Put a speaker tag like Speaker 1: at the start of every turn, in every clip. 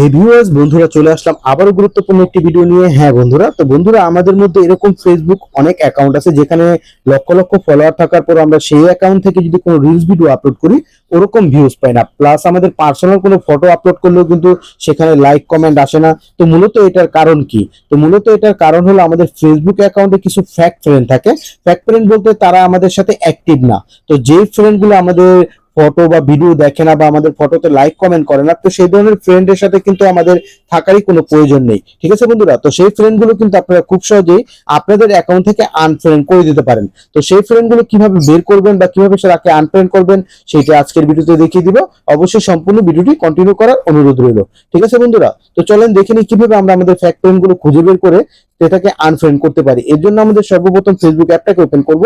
Speaker 1: হে viewers বন্ধুরা চলে আসলাম আবারও গুরুত্বপূর্ণ একটি ভিডিও নিয়ে। হ্যাঁ বন্ধুরা, তো বন্ধুরা আমাদের মধ্যে এরকম ফেসবুক অনেক অ্যাকাউন্ট আছে যেখানে লক্ষ লক্ষ ফলোয়ার থাকার পর আমরা সেই অ্যাকাউন্ট থেকে যদি কোনো রিলস ভিডিও আপলোড করি, ওরকম ভিউজ পাই না। প্লাস আমাদের পার্সোনাল কোনো ফটো আপলোড করলেও কিন্তু সেখানে লাইক কমেন্ট আসে না। তো মূলত এটার কারণ কি? তো মূলত এটার কারণ হলো আমাদের ফেসবুক অ্যাকাউন্টে কিছু ফ্যাক্ট ফ্রেন্ড থাকে। ফ্যাক্ট ফ্রেন্ড বলতে তারা আমাদের সাথে অ্যাক্টিভ না। তো যে ফ্রেন্ডগুলো আমাদের ফটো বা ভিডিও দেখে না বা আমাদের ফটোতে লাইক কমেন্ট করে না, তো সেই ধরনের ফ্রেন্ডের সাথে কিন্তু আমাদের থাকারই কোনো প্রয়োজন নেই। ঠিক আছে বন্ধুরা? তো সেই ফ্রেন্ডগুলো কিন্তু আপনারা খুব সহজেই আপনাদের অ্যাকাউন্ট থেকে আনফ্রেন্ড করে দিতে পারেন। তো সেই ফ্রেন্ডগুলো কীভাবে বের করবেন বা কীভাবে তাকে আনফ্রেন্ড করবেন সেটা আজকের ভিডিওতে দেখিয়ে দিব। অবশ্যই সম্পূর্ণ ভিডিওটি কন্টিনিউ করার অনুরোধ রইল। ঠিক আছে বন্ধুরা? তো চলেন দেখে নিই কীভাবে আমরা আমাদের ফ্যাক্ট ফ্রেন্ডগুলো খুঁজে বের করে এটাকে আনফ্রেন্ড করতে পারি। এর জন্য আমাদের সর্বপ্রথম ফেসবুক অ্যাপটাকে ওপেন করব।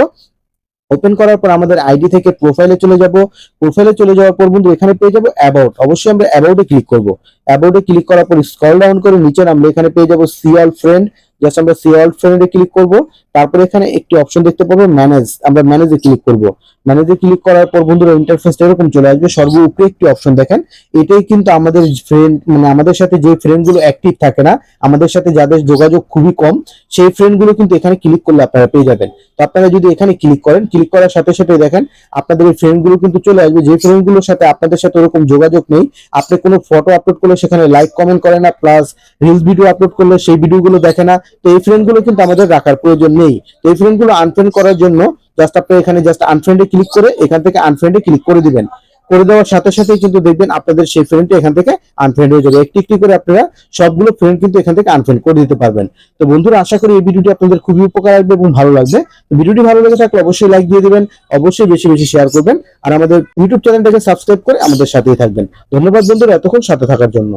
Speaker 1: ওপেন করার পর আমাদের আইডি থেকে প্রোফাইলে চলে যাব। প্রোফাইলে চলে যাওয়ার পর বন্ধু, এখানে পেয়ে যাব অ্যাবাউট অবশ্যই আমরা অ্যাবাউটে ক্লিক করব। অ্যাবাউটে ক্লিক করার পর স্ক্রল ডাউন করে নিচে নামলে এখানে পেয়ে যাব সি ফ্রেন্ড জাস্ট আমরা সি অল ফ্রেন্ডে ক্লিক করব। তারপর এখানে একটি অপশন দেখতে পাবো ম্যানেজ আমরা ম্যানেজে ক্লিক করব। ম্যানেজে ক্লিক করার পর বন্ধুরা ইন্টারফেসটা এরকম চলে আসবে। সর্ব উপরে একটি অপশন দেখেন। এটাই কিন্তু আমাদের ফ্রেন্ড মানে আমাদের সাথে যে ফ্রেন্ডগুলো অ্যাক্টিভ থাকে না, আমাদের সাথে যাদের যোগাযোগ খুবই কম, সেই ফ্রেন্ডগুলো কিন্তু এখানে ক্লিক করলে আপনারা পেয়ে যাবেন। তো আপনারা যদি এখানে ক্লিক করেন ক্লিক করার সাথে সাথে দেখেন, আপনাদের এই ফ্রেন্ডগুলো কিন্তু চলে আসবে। যে ফ্রেন্ডগুলোর সাথে আপনাদের সাথে ওরকম যোগাযোগ নেই, আপনি কোনো ফটো আপলোড করলে সেখানে লাইক কমেন্ট করে না প্লাস রিলস ভিডিও আপলোড করলে সেই ভিডিওগুলো দেখে না। তো এই ফ্রেন্ডগুলো কিন্তু আমাদের রাখার প্রয়োজন নেই। তো এই ফ্রেন্ডগুলো আনফ্রেন্ড করার জন্য জাস্ট আপনি এখানে জাস্ট আনফ্রেন্ডে ক্লিক করে এখান থেকে আনফ্রেন্ডে ক্লিক করে দিবেন। করে দেওয়ার সাথে সাথে কিন্তু দেখবেন আপনাদের সেই ফ্রেন্ডটা এখান থেকে আনফ্রেন্ড হয়ে যাবে। একটি একটি করে আপনারা সবগুলো ফ্রেন্ড কিন্তু এখান থেকে আনফ্রেন্ড করে দিতে পারবেন। তো বন্ধুরা, আশা করি এই ভিডিওটি আপনাদের খুবই উপকার লাগবে এবং ভালো লাগবে। ভিডিওটি ভালো লেগে থাকলে অবশ্যই লাইক দিয়ে দিবেন, অবশ্যই বেশি বেশি শেয়ার করবেন আর আমাদের ইউটিউব চ্যানেলটাকে সাবস্ক্রাইব করে আমাদের সাথেই থাকবেন। ধন্যবাদ বন্ধুরা, এতক্ষণ সাথে থাকার জন্য।